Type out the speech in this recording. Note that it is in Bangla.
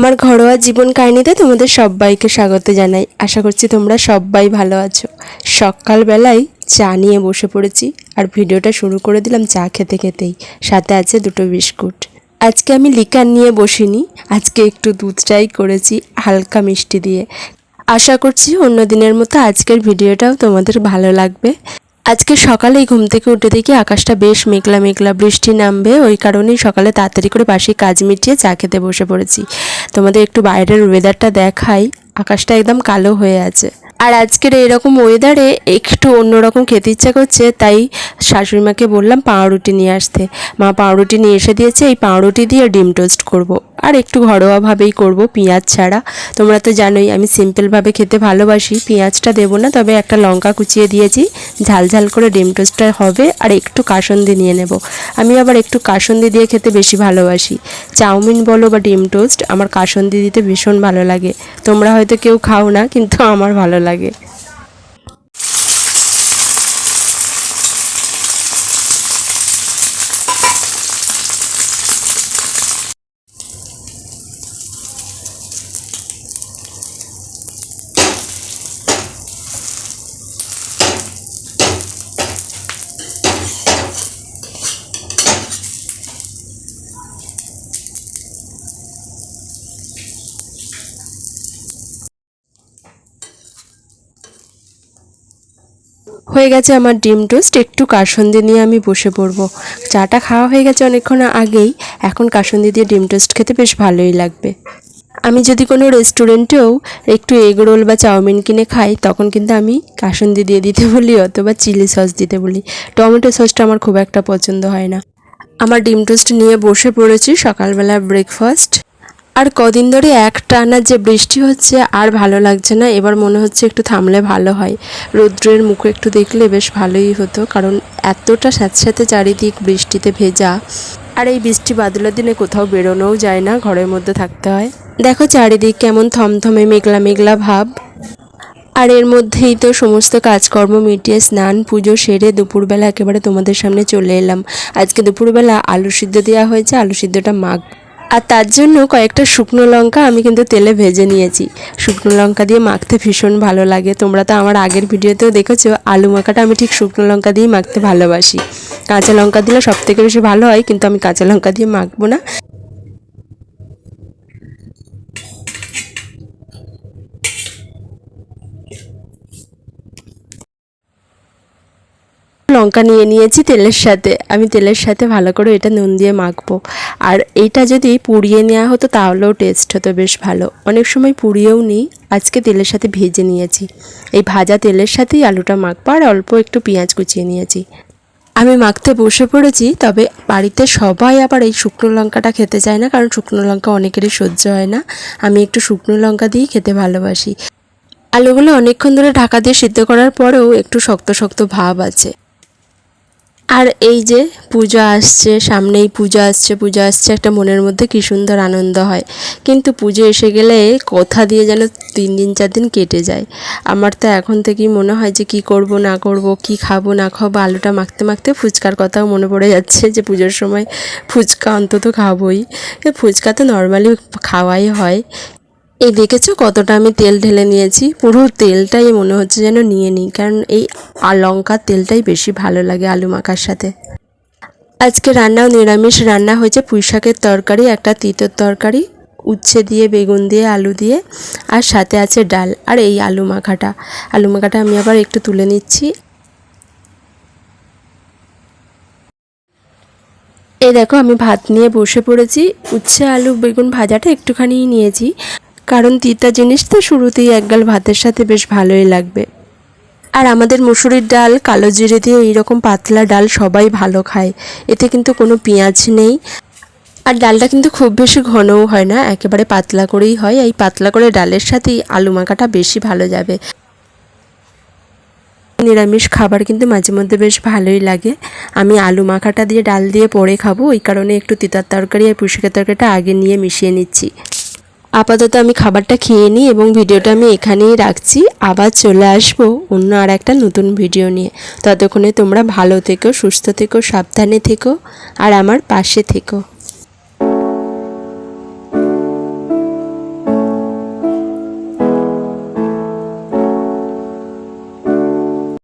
আমার ঘরোয়া জীবন কাহিনীতে তোমাদের সবাইকে স্বাগত জানাই। আশা করছি তোমরা সবাই ভালো আছো। সকালবেলায় চা নিয়ে বসে পড়েছি আর ভিডিওটা শুরু করে দিলাম চা খেতে খেতেই। সাথে আছে দুটো বিস্কুট। আজকে আমি লিকার নিয়ে বসিনি, আজকে একটু দুধ চাই করেছি হালকা মিষ্টি দিয়ে। আশা করছি অন্য দিনের মতো আজকের ভিডিওটাও তোমাদের ভালো লাগবে। আজকে সকালে ঘুম থেকে উঠে দেখি আকাশটা বেশ মেঘলা মেঘলা, বৃষ্টি নামবে। ওই কারণেই সকালে তাড়াতাড়ি করে বাসি কাজ মিটিয়ে চা খেতে বসে পড়েছি। তোমাদের একটু বাইরের ওয়েদারটা দেখাই। আকাশটা একদম কালো হয়ে আছে। আর আজকের এরকম ওয়েদারে একটু অন্যরকম খেতে ইচ্ছা করছে, তাই শাশুড়ি মাকে বললাম পাউরুটি নিয়ে আসতে। মা পাউরুটি নিয়ে এসে দিয়েছে, এই পাউরুটি দিয়ে ডিম টোস্ট করব। আর একটু ঘরোয়াভাবেই করব পেঁয়াজ ছাড়া। তোমরা তো জানোই আমি সিম্পলভাবে খেতে ভালোবাসি, পেঁয়াজটা দেবো না, তবে একটা লঙ্কা কুচিয়ে দিয়েছি, ঝাল ঝাল করে ডিম টোস্টটা হবে, আর একটু কাসন্দি নিয়ে নেব। আমি আবার একটু কাসন্দি দিয়ে খেতে বেশি ভালোবাসি। চাউমিন বলো বা ডিম টোস্ট, আমার কাসন্দি দিতে ভীষণ ভালো লাগে। তোমরা হয়তো কেউ খাও না, কিন্তু আমার ভালো লাগে। লাগে। হয়ে গেছে আমার ডিম টোস্ট। একটু কাসন্দি নিয়ে আমি বসে পড়ব। চাটা খাওয়া হয়ে গেছে অনেকক্ষণ আগেই। এখন কাসন্দি দিয়ে ডিম টোস্ট খেতে বেশ ভালোই লাগবে। আমি যদি কোনো রেস্টুরেন্টেও একটু এগ রোল বা চাউমিন কিনে খাই, তখন কিন্তু আমি কাসন্দি দিয়ে দিতে বলি অথবা চিলি সস দিতে বলি। টমেটো সসটা আমার খুব একটা পছন্দ হয় না। আমার ডিম টোস্ট নিয়ে বসে পড়েছি সকালবেলা ব্রেকফাস্ট। আর কদিন ধরে এক টানা যে বৃষ্টি হচ্ছে আর ভালো লাগছে না, এবার মনে হচ্ছে একটু থামলে ভালো হয়। রৌদ্রের মুখ একটু দেখলে বেশ ভালোই হতো, কারণ এতটা স্যাঁতস্যাঁতে চারিদিক বৃষ্টিতে ভেজা। আর এই বৃষ্টি বাদলার দিনে কোথাও বেরোনোও যায় না, ঘরের মধ্যে থাকতে হয়। দেখো চারিদিক কেমন থমথমে মেঘলা মেঘলা ভাব। আর এর মধ্যেই তো সমস্ত কাজকর্ম মিটিয়ে স্নান, পুজো সেরে দুপুরবেলা একেবারে তোমাদের সামনে চলে এলাম। আজকে দুপুরবেলা আলু সিদ্ধ দেওয়া হয়েছে, আলু সিদ্ধটা মাখ আর তার জন্য কয়েকটা শুকনো লঙ্কা আমি কিন্তু তেলে ভেজে নিয়েছি। শুকনো লঙ্কা দিয়ে মাখতে ভীষণ ভালো লাগে। তোমরা তো আমার আগের ভিডিওতেও দেখেছ, আলু মাখাটা আমি ঠিক শুকনো লঙ্কা দিয়েই মাখতে ভালোবাসি। কাঁচা লঙ্কা দিলে সব থেকে বেশি ভালো হয়, কিন্তু আমি কাঁচা লঙ্কা দিয়ে মাখবো না। লঙ্কা নিয়ে নিয়েছি তেলের সাথে। আমি তেলের সাথে ভালো করে এটা নুন দিয়ে মাখবো। আর এটা যদি পুড়িয়ে নেওয়া হতো তাহলেও টেস্ট হতো বেশ ভালো। অনেক সময় পুড়িয়েও নিই, আজকে তেলের সাথে ভেজে নিয়েছি। এই ভাজা তেলের সাথেই আলুটা মাখবো আর অল্প একটু পেঁয়াজ কুচিয়ে নিয়েছি। আমি মাখতে বসে পড়েছি, তবে বাড়িতে সবাই আবার এই শুকনো লঙ্কাটা খেতে চায় না, কারণ শুকনো লঙ্কা অনেকেরই সহ্য হয় না। আমি একটু শুকনো লঙ্কা দিয়েই খেতে ভালোবাসি। আলুগুলো অনেকক্ষণ ধরে ঢাকা দিয়ে সিদ্ধ করার পরেও একটু শক্ত শক্ত ভাব আছে। আর এই যে পূজা আসছে, সামনেই পূজা আসছে পূজা আসছে, একটা মনের মধ্যে কী সুন্দর আনন্দ হয়। কিন্তু পুজো এসে গেলে কথা দিয়ে যেন তিন দিন, চার দিন কেটে যায়। আমার তো এখন থেকেই মনে হয় যে কি করব, না করব, কি খাব, না খাব, আলুটা মাখতে মাখতে ফুচকার কথাও মনে পড়ে যাচ্ছে যে পুজোর সময় ফুচকা অন্তত খাবোই। ফুচকা তো নর্মালি খাওয়াই হয়। এই দেখেছ কতটা আমি তেল ঢেলে নিয়েছি? পুরো তেলটাই মনে হচ্ছে যেন নিয়ে নিই, কারণ এই লঙ্কার তেলটাই বেশি ভালো লাগে আলু মাখার সাথে। আজকে রান্নাও নিরামিষ। রান্না হয়েছে পুঁই শাকের তরকারি, একটা তিতর তরকারি, উচ্ছে দিয়ে, বেগুন দিয়ে, আলু দিয়ে, আর সাথে আছে ডাল, আর এই আলু মাখাটা। আলু মাখাটা আমি আবার একটু তুলে নিচ্ছি। এই দেখো আমি ভাত নিয়ে বসে পড়েছি। উচ্ছে, আলু, বেগুন ভাজাটা একটুখানি নিয়েছি। কারণ তিতা জিনিস তো শুরুতেই একগাল ভাতের সাথে বেশ ভালোই লাগবে। আর আমাদের মুসুরির ডাল, কালো জিরে দিয়ে এইরকম পাতলা ডাল সবাই ভালো খায়। এতে কিন্তু কোনো পেঁয়াজ নেই। আর ডালটা কিন্তু খুব বেশি ঘনও হয় না, একেবারে পাতলা করেই হয়। এই পাতলা করে ডালের সাথেই আলু মাখাটা বেশি ভালো যাবে। নিরামিষ খাবার কিন্তু মাঝে মধ্যে বেশ ভালোই লাগে। আমি আলু মাখাটা দিয়ে ডাল দিয়ে পরে খাব, ওই কারণে একটু তিতার তরকারি আর পুষিকের তরকারিটা আগে নিয়ে মিশিয়ে নিচ্ছি। আপাতত আমি খাবারটা খেয়ে নিই এবং ভিডিওটা আমি এখানেই রাখছি। আবার চলে আসব অন্য আর একটা নতুন ভিডিও নিয়ে। ততক্ষণে তোমরা ভালো থেকো, সুস্থ থেকো, সাবধানে থেকো, আর আমার পাশে থেকো।